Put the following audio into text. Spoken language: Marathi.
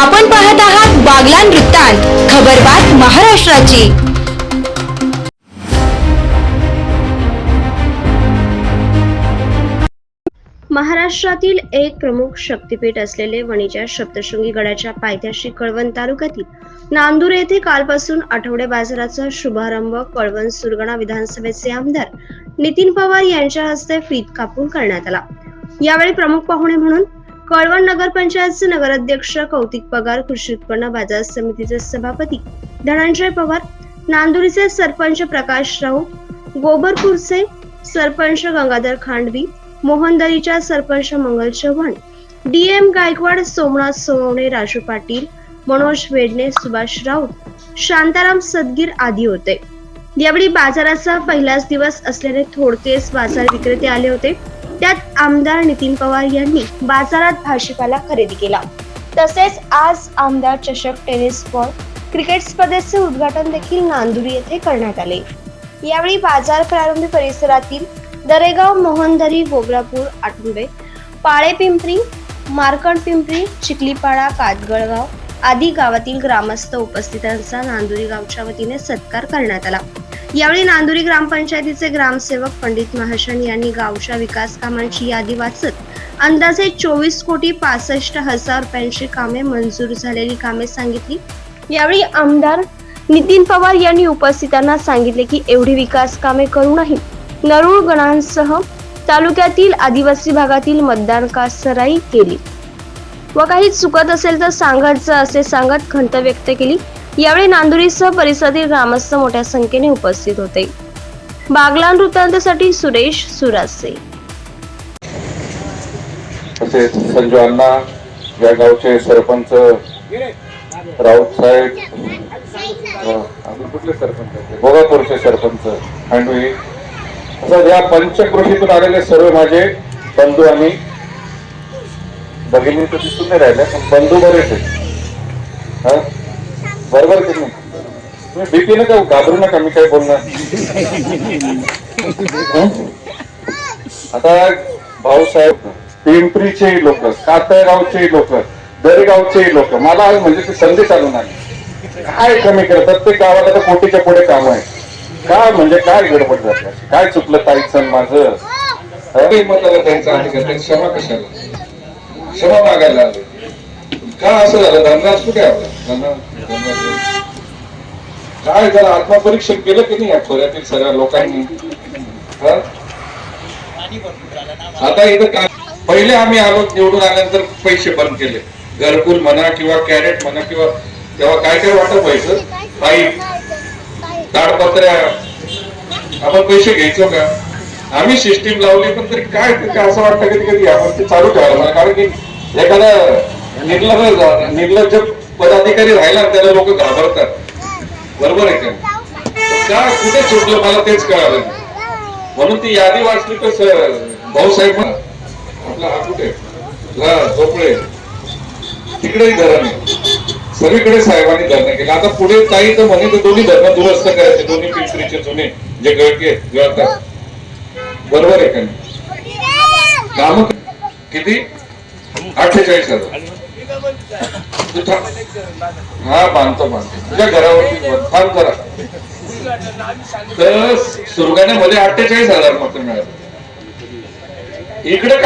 आपण पाहत आहात बागलान वृत्तांत खबरबात महाराष्ट्राची. महाराष्ट्रातील एक प्रमुख शक्तिपीठ असलेले वणीच्या सप्तशृंगी गडाच्या पायथ्याशी कळवण तालुक्यातील नांदूर येथे कालपासून आठवडे बाजाराचा शुभारंभ कळवण सुरगणा विधानसभेचे आमदार नितीन पवार यांच्या हस्ते फीत कापून करण्यात आला. यावेळी प्रमुख पाहुणे म्हणून कळवण नगरपंचायतचे नगराध्यक्ष कौतिक पगार कृषी उत्पन्न बाजार समितीचे सभापती धनंजय पवार नांदुरीचे सरपंच प्रकाश राऊत गोबरपूरचे सरपंच गंगाधर खांडवी मोहनदरीच्या सरपंच मंगल चव्हाण डीएम गायकवाड सोमनाथ सोनवणे राजू पाटील मनोज वेडणे सुभाष राऊत शांताराम सदगीर आदी होते. यावेळी बाजाराचा पहिलाच दिवस असल्याने थोडकेच बाजार विक्रेते आले होते. त्यात आमदार नितीन पवार यांनी बाजारात भाजीपाला खरेदी केला. तसेच आज आमदार चषक टेनिस बॉल क्रिकेट स्पर्धेचे उद्घाटन देखील नांदुरी येथे करण्यात आले. यावेळी बाजार प्रारंभी परिसरातील दरेगाव मोहनदरी गोबरापूर आटुंबे पाळे पिंपरी मार्कंड पिंपरी चिखलीपाडा कातगळगाव आदी गावातील ग्रामस्थ उपस्थितांचा नांदुरी गावच्या वतीने सत्कार करण्यात आला. यावेळी नांदुरी ग्रामपंचायतीचे ग्रामसेवक पंडित महाशन यांनी गावच्या विकास कामांची यादी वाचत अंदाजे चोवीस कोटी पासष्ट हजार रुपयांची कामे मंजूर झालेली कामे सांगितली. यावेळी आमदार नितीन पवार यांनी उपस्थितांना सांगितले की एवढी विकास कामे करूनही नरूळ गणांसह तालुक्यातील आदिवासी भागातील मतदान कासराई केली? व काही चुकत असेल तर सांगायचं असे सांगत खंत व्यक्त केली. यावेळी नांदुरीसह परिसरातील ग्रामस्थ मोठ्या संख्येने उपस्थित होते. बागलान वृत्तांतासाठी सुरेश सुरासे. तसेच संजू अण्णा या गावचे सरपंच राऊत साहेब अजून कुठले सरपंच आहेत? भोगापूरचे सरपंच खांडवी. असं या पंचक्रोशीतून आलेले सर्व माझे बंधू आणि भगिनी तर दिसून नाही राहिल्या पण बंधू बरेच आहेत. बरोबर की नाही? तुम्ही भीती नका घाबरू नका मी काय बोलणार आता भाऊसाहेब पिंपरीचे लोक कातळगावचे लोक दरेगावचे लोक मला आज म्हणजे ते संधी चालू नाही काय कमी करत प्रत्येक गावाला तर कोटीच्या पुढे काम आहे. काय म्हणजे काय गडबड झाली? काय चुकलं ताईचं माझं? हं? मताला त्यांचा अधिकार क्षमा कशाला? क्षमा मागायला का असं झालं? धनराज कुठे आहे? आपला धनराज. काय जरा आत्मपरीक्षण केलं की नाही या खोऱ्यातील सगळ्या लोकांनी? आता इथं काय? पहिले आम्ही आलो निवडून आल्यानंतर पैसे बंद केले. घरकुल म्हणा किंवा कॅरेट म्हणा किंवा तेव्हा काय काय वाटप व्हायचं? पाईप ताडपत्र्या. आपण पैसे घ्यायचो का? आम्ही सिस्टीम लावली पण तरी काय असं वाटतं कधी कधी आपण ते चालू ठेवायला मला कारण की एखादा निर्लज निर्लज्ज पदाधिकारी राहिला त्याला लोक घाबरतात. बरोबर आहे का? का कुठे सुटलं मला तेच कळालं. म्हणून ती यादी वाचली तर भाऊसाहेब आपला हा कुठे? हा झोपळे. तिकडेही धरण सगळीकडे साहेबांनी धरणं केलं. आता पुढे काही तर म्हणे तर दोन्ही धरणं दुरुस्त करायचे. दोन्ही पिंपरीचे जुने जे गळके गळतात. बरोबर आहे का काम किती? अठ्ठेचाळीस हजार. हा बांधतो बांधतो. तुझ्या घरावरती फार करा जरा. तर सुरगाण्यामध्ये अठ्ठेचाळीस हजार मात्र मिळाले. इकडे